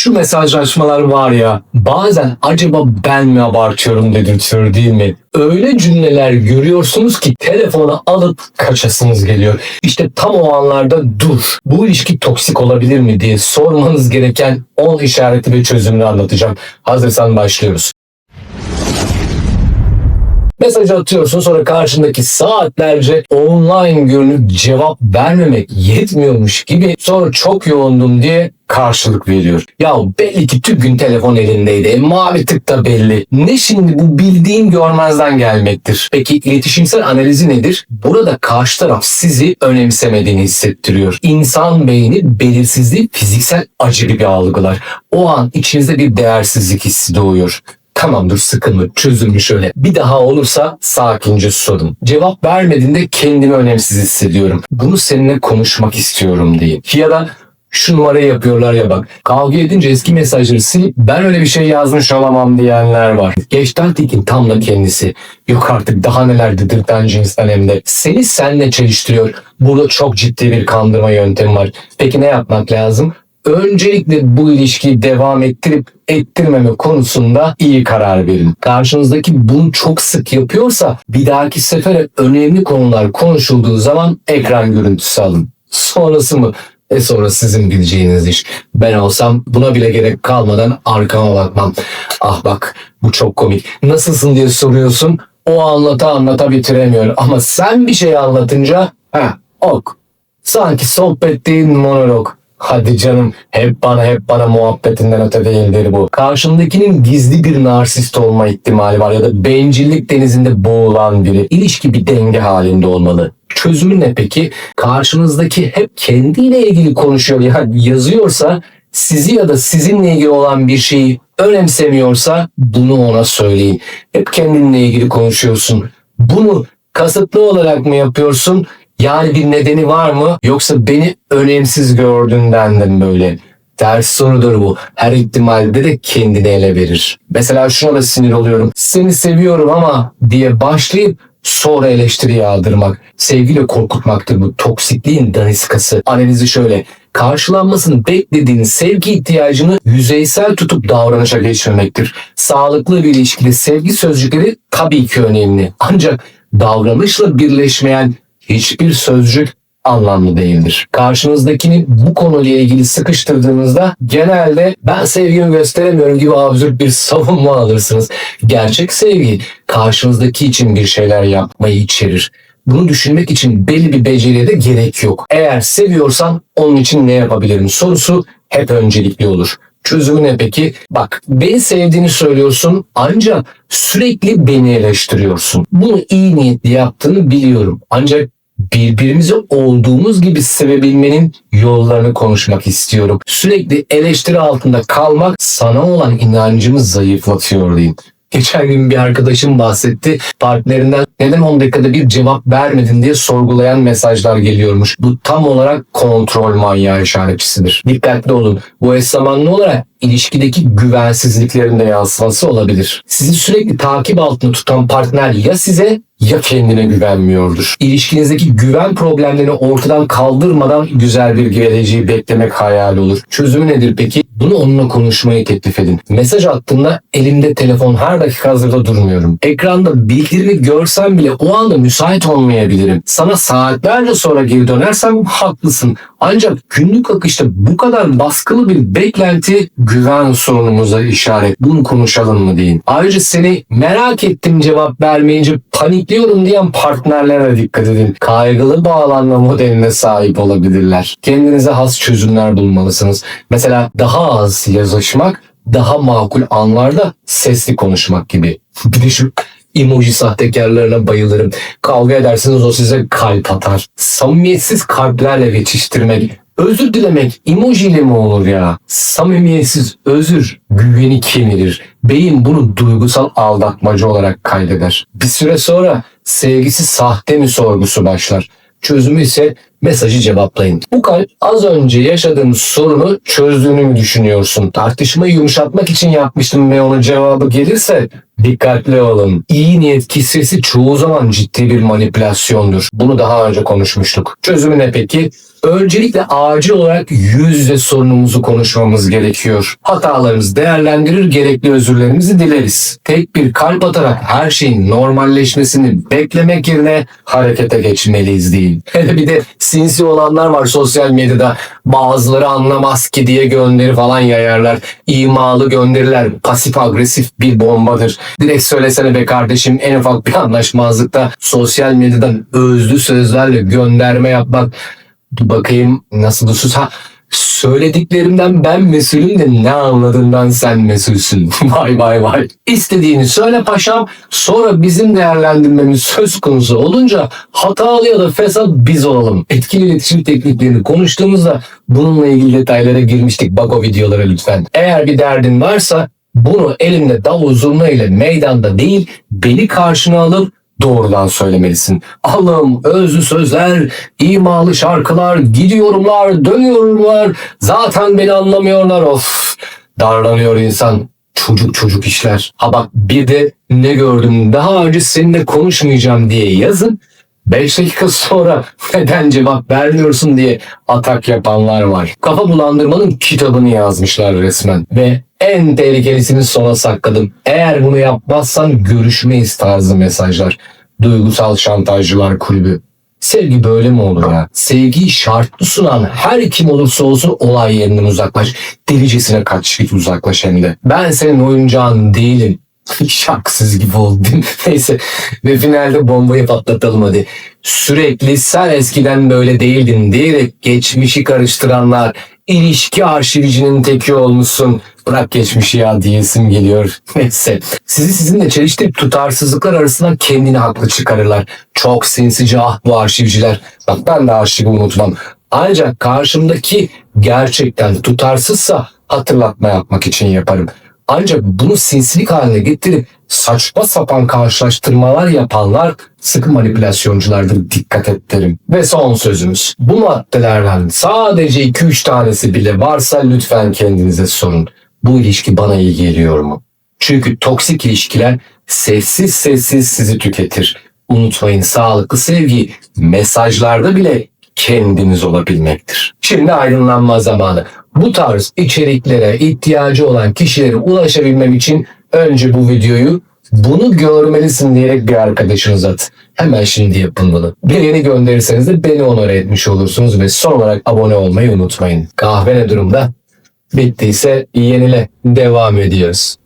Şu mesajlaşmalar var ya bazen acaba ben mi abartıyorum dedirtiyor değil mi? Öyle cümleler görüyorsunuz ki telefonu alıp kaçasınız geliyor. İşte tam o anlarda dur bu ilişki toksik olabilir mi diye sormanız gereken 10 işareti ve çözümünü anlatacağım. Hazırsan başlıyoruz. Mesaj atıyorsun sonra karşındaki saatlerce online görünüp cevap vermemek yetmiyormuş gibi sonra çok yoğundum diye karşılık veriyor. Ya belli ki tüm gün telefon elindeydi. Mavi tık da belli. Ne şimdi bu bildiğim görmezden gelmektir. Peki iletişimsel analizi nedir? Burada karşı taraf sizi önemsemediğini hissettiriyor. İnsan beyni belirsizliği fiziksel acı gibi algılar. O an içinizde bir değersizlik hissi doğuyor. Tamam dur sıkılma çözümü şöyle. Bir daha olursa sakince sorun. Cevap vermediğinde kendimi önemsiz hissediyorum. Bunu seninle konuşmak istiyorum deyin. Ya da şu numarayı yapıyorlar ya bak. Kavga edince eski mesajları silip ben öyle bir şey yazmış olamam diyenler var. Geçten tekin tam da kendisi. Yok artık daha neler dedirten cinsten hem de. Seni senle çeliştiriyor. Burada çok ciddi bir kandırma yöntemi var. Peki ne yapmak lazım? Öncelikle bu ilişkiyi devam ettirip ettirmeme konusunda iyi karar verin. Karşınızdaki bunu çok sık yapıyorsa bir dahaki sefere önemli konular konuşulduğu zaman ekran görüntüsü alın. Sonrası mı? E sonra sizin bileceğiniz iş. Ben olsam buna bile gerek kalmadan arkama bakmam. Ah bak bu çok komik. Nasılsın diye soruyorsun. O anlata anlata bitiremiyor. Ama sen bir şey anlatınca ha ok. Sanki sohbet monolog. Hadi canım hep bana hep bana muhabbetinden öte değildir bu. Karşındakinin gizli bir narsist olma ihtimali var ya da bencillik denizinde boğulan biri. İlişki bir denge halinde olmalı. Çözümü ne peki? Karşınızdaki hep kendiyle ilgili konuşuyor ya yazıyorsa sizi ya da sizinle ilgili olan bir şeyi önemsemiyorsa bunu ona söyleyin. Hep kendinle ilgili konuşuyorsun. Bunu kasıtlı olarak mı yapıyorsun? Yani bir nedeni var mı? Yoksa beni önemsiz gördüğünden de mi böyle? Ters sorudur bu. Her ihtimalde de kendini ele verir. Mesela şuna da sinir oluyorum. Seni seviyorum ama diye başlayıp sonra eleştiri yağdırmak. Sevgiyle korkutmaktır bu. Toksikliğin daniskası. Analizi şöyle. Karşılanmasını beklediğin sevgi ihtiyacını yüzeysel tutup davranışa geçirmektir. Sağlıklı bir ilişkide sevgi sözcükleri tabii ki önemli. Ancak davranışla birleşmeyen hiçbir sözcük anlamlı değildir. Karşınızdakini bu konuyla ilgili sıkıştırdığınızda genelde ben sevgimi gösteremiyorum gibi absürt bir savunma alırsınız. Gerçek sevgi karşınızdaki için bir şeyler yapmayı içerir. Bunu düşünmek için belli bir beceriye de gerek yok. Eğer seviyorsan onun için ne yapabilirim sorusu hep öncelikli olur. Çözümü ne peki? Bak beni sevdiğini söylüyorsun ancak sürekli beni eleştiriyorsun. Bunu iyi niyetli yaptığını biliyorum. Ancak birbirimizi olduğumuz gibi sevebilmenin yollarını konuşmak istiyorum. Sürekli eleştiri altında kalmak sana olan inancımı zayıflatıyor diyeyim. Geçen gün bir arkadaşım bahsetti. Partnerinden neden 10 dakikada bir cevap vermedin diye sorgulayan mesajlar geliyormuş. Bu tam olarak kontrol manyağı işaretçisidir. Dikkatli olun. Bu eş zamanlı olarak ilişkideki güvensizliklerin de yansıması olabilir. Sizi sürekli takip altında tutan partner ya size ya kendine güvenmiyordur. İlişkinizdeki güven problemlerini ortadan kaldırmadan güzel bir geleceği beklemek hayal olur. Çözümü nedir peki? Bunu onunla konuşmayı teklif edin. Mesaj attığında elimde telefon her dakika hazırda durmuyorum. Ekranda bildirimi görsem bile o anda müsait olmayabilirim. Sana saatlerce sonra geri dönersem haklısın. Ancak günlük akışta bu kadar baskılı bir beklenti güven sorunumuza işaret. Bunu konuşalım mı deyin. Ayrıca seni merak ettim cevap vermeyince panikliyorum diyen partnerlere dikkat edin. Kaygılı bağlanma modeline sahip olabilirler. Kendinize has çözümler bulmalısınız. Mesela daha az yazışmak, daha makul anlarda sesli konuşmak gibi. Bir de şu emoji sahtekarlarına bayılırım. Kavga edersiniz o size kalp atar. Samimiyetsiz kalplerle geçiştirmek. Özür dilemek emoji ile mi olur ya? Samimiyetsiz özür güveni kemirir. Beyin bunu duygusal aldatmacı olarak kaydeder. Bir süre sonra sevgisi sahte mi sorgusu başlar. Çözümü ise mesajı cevaplayın. Bu kalp az önce yaşadığın sorunu çözdüğünü mü düşünüyorsun? Tartışmayı yumuşatmak için yapmıştım ve onun cevabı gelirse dikkatli olun. İyi niyet kisvesi çoğu zaman ciddi bir manipülasyondur. Bunu daha önce konuşmuştuk. Çözümü ne peki? Öncelikle acil olarak yüz yüze sorunumuzu konuşmamız gerekiyor. Hatalarımızı değerlendirir, gerekli özürlerimizi dileriz. Tek bir kalp atarak her şeyin normalleşmesini beklemek yerine harekete geçmeliyiz değil. Hele bir de sinsi olanlar var sosyal medyada. Bazıları anlamaz ki diye gönderi falan yayarlar. İmalı gönderiler pasif agresif bir bombadır. Direkt söylesene be kardeşim en ufak bir anlaşmazlıkta sosyal medyadan özlü sözlerle gönderme yapmak bakayım nasıl usul ha söylediklerimden ben mesulüm de ne anladığından sen mesulsün. vay vay vay. İstediğini söyle paşam sonra bizim değerlendirmemiz söz konusu olunca hatalı ya da fesat biz olalım. Etkili iletişim tekniklerini konuştuğumuzda bununla ilgili detaylara girmiştik. Bak o videolara lütfen. Eğer bir derdin varsa bunu elinde davul zurna ile meydanda değil beni karşına alıp doğrudan söylemelisin. Allah'ım özlü sözler, imalı şarkılar, gidiyorumlar, dönüyorumlar. Zaten beni anlamıyorlar. Of darlanıyor insan. Çocuk çocuk işler. Ha bak bir de ne gördüm daha önce seninle konuşmayacağım diye yazın. 5 dakika sonra neden cevap vermiyorsun diye atak yapanlar var. Kafa bulandırmanın kitabını yazmışlar resmen. Ve en tehlikelisini sona sakladım. Eğer bunu yapmazsan görüşmeyiz tarzı mesajlar. Duygusal şantajcılar kulübü. Sevgi böyle mi olur ya? Sevgiyi şartlı sunan her kim olursa olsun olay yerinden uzaklaş. Delicesine kaç git uzaklaş hem de. Ben senin oyuncağın değilim. Şarkısız gibi oldum. Neyse ve finalde bombayı patlatalım hadi. Sürekli sen eskiden böyle değildin diyerek geçmişi karıştıranlar ilişki arşivicinin teki olmuşsun. Bırak geçmişi ya diyesim geliyor. Neyse. Sizi sizinle çeliştirip tutarsızlıklar arasından kendini haklı çıkarırlar. Çok sinsice ah bu arşivciler. Bak ben de arşivi unutmam. Ancak karşımdaki gerçekten tutarsızsa hatırlatma yapmak için yaparım. Ancak bunu sinsilik haline getirip saçma sapan karşılaştırmalar yapanlar sıkı manipülasyonculardır dikkat et derim. Ve son sözümüz. Bu maddelerden sadece 2-3 tanesi bile varsa lütfen kendinize sorun. Bu ilişki bana iyi geliyor mu? Çünkü toksik ilişkiler sessiz sessiz sizi tüketir. Unutmayın sağlıklı sevgi mesajlarda bile kendiniz olabilmektir. Şimdi aydınlanma zamanı. Bu tarz içeriklere ihtiyacı olan kişilere ulaşabilmem için önce bu videoyu bunu görmelisin diyerek bir arkadaşınız at. Hemen şimdi yapın bunu. Beğeni gönderirseniz de beni onore etmiş olursunuz ve son olarak abone olmayı unutmayın. Kahve ne durumda? Bittiyse yenile. Devam ediyoruz.